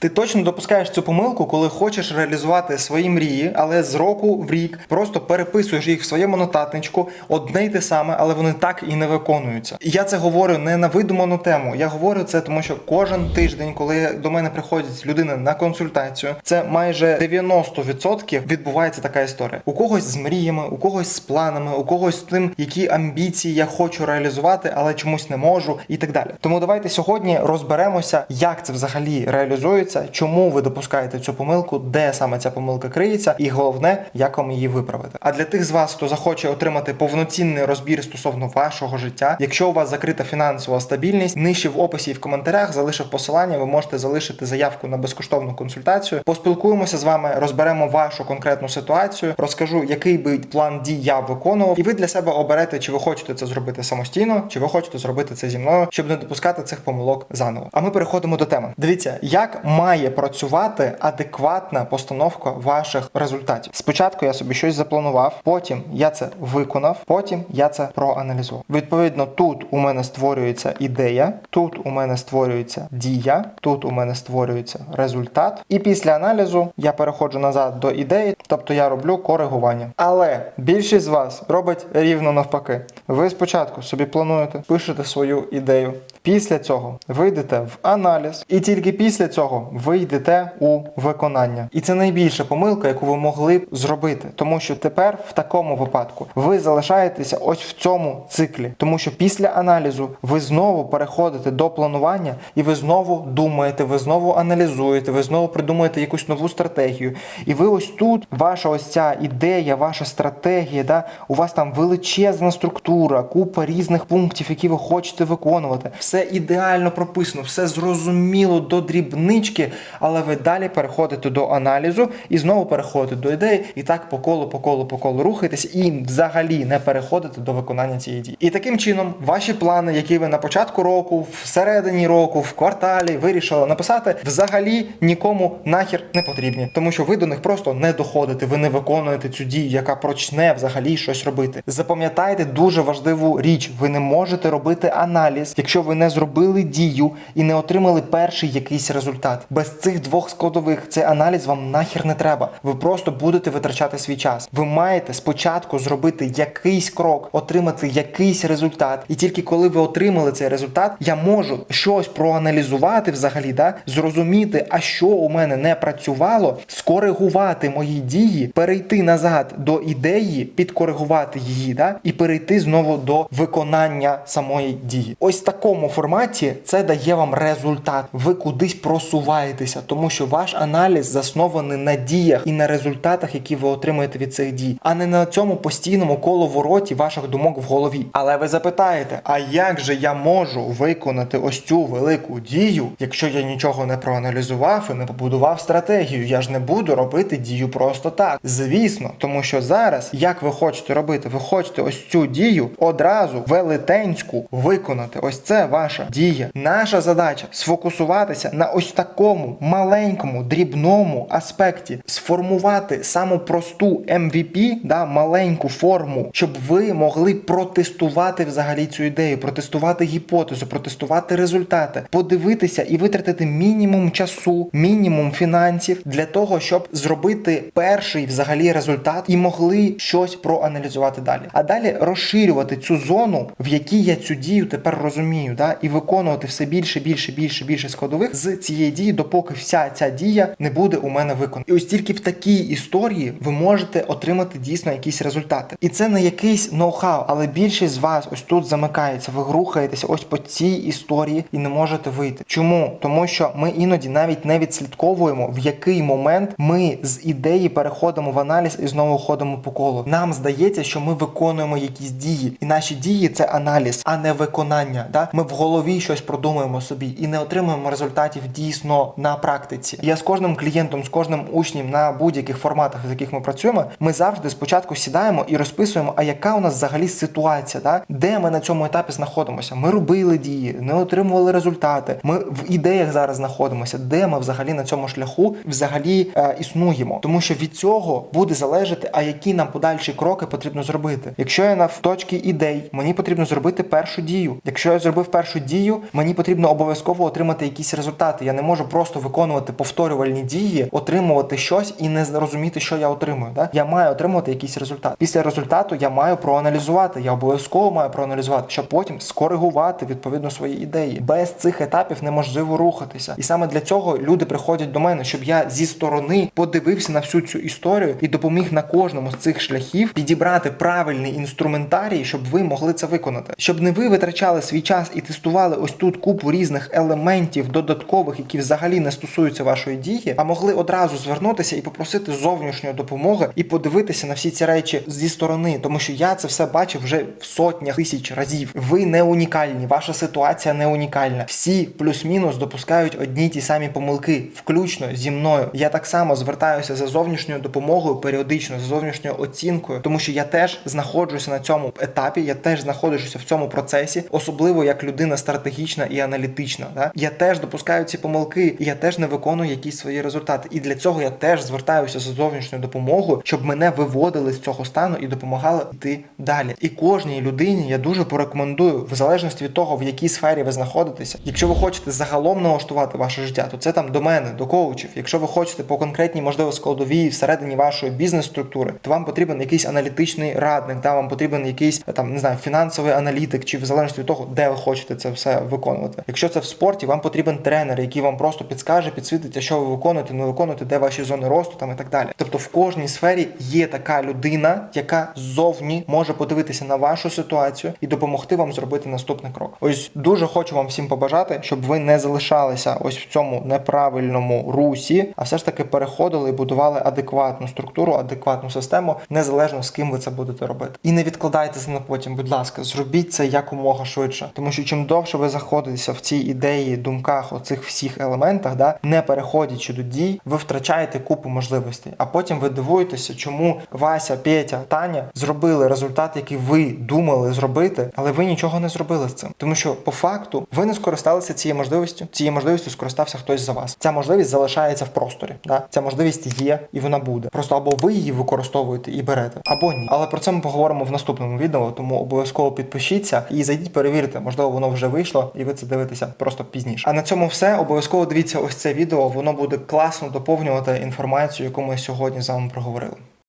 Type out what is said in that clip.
Ти точно допускаєш цю помилку, коли хочеш реалізувати свої мрії, але з року в рік просто переписуєш їх в своєму нотатничку, одне й те саме, але вони так і не виконуються. І я це говорю не на видуману тему. Я говорю це, тому що кожен тиждень, коли до мене приходить людина на консультацію, це майже 90% відбувається така історія. У когось з мріями, у когось з планами, у когось з тим, які амбіції я хочу реалізувати, але чомусь не можу, і так далі. Тому давайте сьогодні розберемося, як це взагалі реалізується, чому ви допускаєте цю помилку, де саме ця помилка криється, і головне, як вам її виправити. А для тих з вас, хто захоче отримати повноцінний розбір стосовно вашого життя, якщо у вас закрита фінансова стабільність, нижче в описі і в коментарях залишив посилання. Ви можете залишити заявку на безкоштовну консультацію. Поспілкуємося з вами, розберемо вашу конкретну ситуацію, розкажу, який би план дій я виконував, і ви для себе оберете, чи ви хочете це зробити самостійно, чи ви хочете зробити це зі мною, щоб не допускати цих помилок заново. А ми переходимо до теми. Дивіться, як має працювати адекватна постановка ваших результатів. Спочатку я собі щось запланував, потім я це виконав, потім я це проаналізував. Відповідно, тут у мене створюється ідея, тут у мене створюється дія, тут у мене створюється результат. І після аналізу я переходжу назад до ідеї, тобто я роблю коригування. Але більшість з вас робить рівно навпаки. Ви спочатку собі плануєте, пишете свою ідею. Після цього ви йдете в аналіз, і тільки після цього ви йдете у виконання. І це найбільша помилка, яку ви могли б зробити, тому що тепер в такому випадку ви залишаєтеся ось в цьому циклі, тому що після аналізу ви знову переходите до планування, і ви знову думаєте, ви знову аналізуєте, ви знову придумуєте якусь нову стратегію. І ви ось тут, ваша ось ця ідея, ваша стратегія, да, у вас там величезна структура, купа різних пунктів, які ви хочете виконувати. Все ідеально прописано, все зрозуміло до дрібнички, але ви далі переходите до аналізу і знову переходите до ідеї, і так по колу, по колу, по колу рухаєтесь і взагалі не переходите до виконання цієї дії. І таким чином, ваші плани, які ви на початку року, всередині року, в кварталі вирішили написати, взагалі нікому нахер не потрібні, тому що ви до них просто не доходите, ви не виконуєте цю дію, яка почне взагалі щось робити. Запам'ятайте дуже важливу річ: ви не можете робити аналіз, якщо ви не зробили дію і не отримали перший якийсь результат. Без цих двох складових цей аналіз вам нахер не треба. Ви просто будете витрачати свій час. Ви маєте спочатку зробити якийсь крок, отримати якийсь результат, і тільки коли ви отримали цей результат, я можу щось проаналізувати взагалі, да зрозуміти, а що у мене не працювало, скоригувати мої дії, перейти назад до ідеї, підкоригувати її, да, і перейти знову до виконання самої дії. Ось в форматі це дає вам результат. Ви кудись просуваєтеся, тому що ваш аналіз заснований на діях і на результатах, які ви отримуєте від цих дій, а не на цьому постійному коловороті ваших думок в голові. Але ви запитаєте, а як же я можу виконати ось цю велику дію, якщо я нічого не проаналізував і не побудував стратегію? Я ж не буду робити дію просто так. Звісно, тому що зараз, як ви хочете робити, ви хочете ось цю дію одразу велетенську виконати. Ось це ваша дія. Наша задача сфокусуватися на ось такому маленькому дрібному аспекті, сформувати саму просту MVP, да, маленьку форму, щоб ви могли протестувати взагалі цю ідею, протестувати гіпотезу, протестувати результати, подивитися і витратити мінімум часу, мінімум фінансів для того, щоб зробити перший взагалі результат і могли щось проаналізувати далі. А далі розширювати цю зону, в якій я цю дію тепер розумію, да, і виконувати все більше, більше, більше, більше складових з цієї дії, допоки вся ця дія не буде у мене виконана. І ось тільки в такій історії ви можете отримати дійсно якісь результати. І це не якийсь ноу-хау, але більшість з вас ось тут замикається. Ви рухаєтеся ось по цій історії і не можете вийти. Чому? Тому що ми іноді навіть не відслідковуємо, в який момент ми з ідеї переходимо в аналіз і знову ходимо по колу. Нам здається, що ми виконуємо якісь дії, і наші дії це аналіз, а не виконання. Да? Ми в голові щось продумуємо собі і не отримуємо результатів дійсно на практиці. Я з кожним клієнтом, з кожним учнем на будь-яких форматах, в яких ми працюємо, ми завжди спочатку сідаємо і розписуємо, а яка у нас взагалі ситуація, да? де ми на цьому етапі знаходимося. Ми робили дії, не отримували результати. Ми в ідеях зараз знаходимося, де ми взагалі на цьому шляху взагалі е, існуємо. Тому що від цього буде залежати, а які нам подальші кроки потрібно зробити. Якщо я на точці ідей, мені потрібно зробити першу дію. Якщо я зробив першу першу дію, мені потрібно обов'язково отримати якісь результати. Я не можу просто виконувати повторювальні дії, отримувати щось і не розуміти, що я отримую. Да? Я маю отримувати якийсь результат. Після результату я маю проаналізувати. Я обов'язково маю проаналізувати, щоб потім скоригувати відповідно свої ідеї. Без цих етапів неможливо рухатися. І саме для цього люди приходять до мене, щоб я зі сторони подивився на всю цю історію і допоміг на кожному з цих шляхів підібрати правильний інструментарій, щоб ви могли це виконати. Щоб не ви витрачали свій час і тестували ось тут купу різних елементів додаткових, які взагалі не стосуються вашої дії, а могли одразу звернутися і попросити зовнішньої допомоги і подивитися на всі ці речі зі сторони, тому що я це все бачив вже в сотнях тисяч разів. Ви не унікальні, ваша ситуація не унікальна. Всі плюс-мінус допускають одні ті самі помилки, включно зі мною. Я так само звертаюся за зовнішньою допомогою періодично, за зовнішньою оцінкою, тому що я теж знаходжуся на цьому етапі, я теж знаходжуся в цьому процесі, особливо як людина стратегічна і аналітична. Да? Я теж допускаю ці помилки, і я теж не виконую якісь свої результати. І для цього я теж звертаюся за зовнішньою допомогою, щоб мене виводили з цього стану і допомагали йти далі. І кожній людині я дуже порекомендую, в залежності від того, в якій сфері ви знаходитеся. Якщо ви хочете загалом налаштувати ваше життя, то це там до мене, до коучів. Якщо ви хочете по конкретній, можливо, складовій всередині вашої бізнес-структури, то вам потрібен якийсь аналітичний радник, та вам потрібен якийсь там не знаю фінансовий аналітик, чи в залежності від того, де ви хочете це все виконувати. Якщо це в спорті, вам потрібен тренер, який вам просто підскаже, підсвітить, що ви виконуєте, не виконуєте, де ваші зони росту там і так далі. Тобто в кожній сфері є така людина, яка ззовні може подивитися на вашу ситуацію і допомогти вам зробити наступний крок. Ось дуже хочу вам всім побажати, щоб ви не залишалися ось в цьому неправильному русі, а все ж таки переходили і будували адекватну структуру, адекватну систему, незалежно з ким ви це будете робити. І не відкладайте це на потім, будь ласка, зробіть це якомога швидше, тому що чим довше ви заходитеся в цій ідеї, думках, оцих всіх елементах, да, не переходячи до дій, ви втрачаєте купу можливостей. А потім ви дивуєтеся, чому Вася, Петя, Таня зробили результат, який ви думали зробити, але ви нічого не зробили з цим. Тому що по факту ви не скористалися цією можливістю. Цією можливістю скористався хтось за вас. Ця можливість залишається в просторі. Да? Ця можливість є і вона буде. Просто або ви її використовуєте і берете, або ні. Але про це ми поговоримо в наступному відео, тому обов'язково підпишіться і зайдіть, перевірте, можливо, воно вже вийшло, і ви це дивитеся просто пізніше. А на цьому все. Обов'язково дивіться ось це відео. Воно буде класно доповнювати інформацію, яку ми сьогодні з вами проговорили.